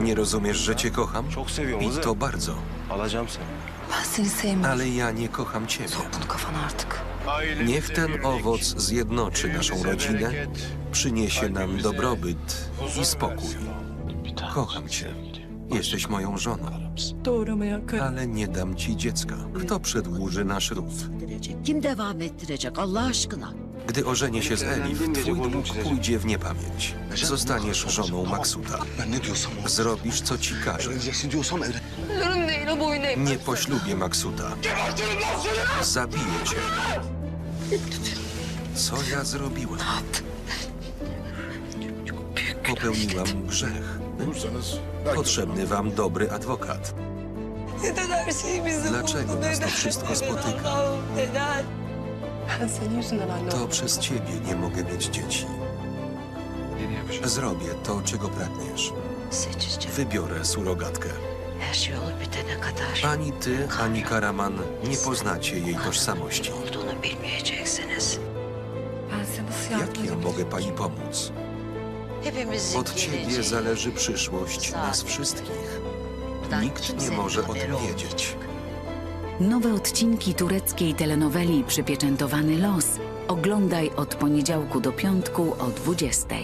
Nie rozumiesz, że cię kocham? I to bardzo. Alacağım seni. Ben seni sevmiyorum. Ale ja nie kocham ciebie. Sok bunu kafana artık. Niech ten owoc zjednoczy naszą rodzinę, przyniesie nam dobrobyt i spokój. Kocham cię. Jesteś moją żoną, ale nie dam ci dziecka. Kto przedłuży nasz ród? Kim devam ettirecek Allah aşkına? Gdy ożenię się z Elif, twój dług pójdzie w niepamięć. Zostaniesz żoną Maksuta. Zrobisz, co ci każe. Eğmez. Nie poślubię Maksuta. Zabiję cię. Co ja zrobiłem? Popełniłam grzech. Potrzebny wam dobry adwokat. Dlaczego nas to wszystko spotyka? To przez ciebie nie mogę mieć dzieci. Zrobię to, czego pragniesz. Wybiorę surogatkę. Ani ty, ani Karaman nie poznacie jej tożsamości. Jak ja mogę pani pomóc? Od ciebie zależy przyszłość nas wszystkich. Nikt nie może o tym wiedzieć. Nowe odcinki tureckiej telenoweli Przypieczętowany los oglądaj od poniedziałku do piątku o 20.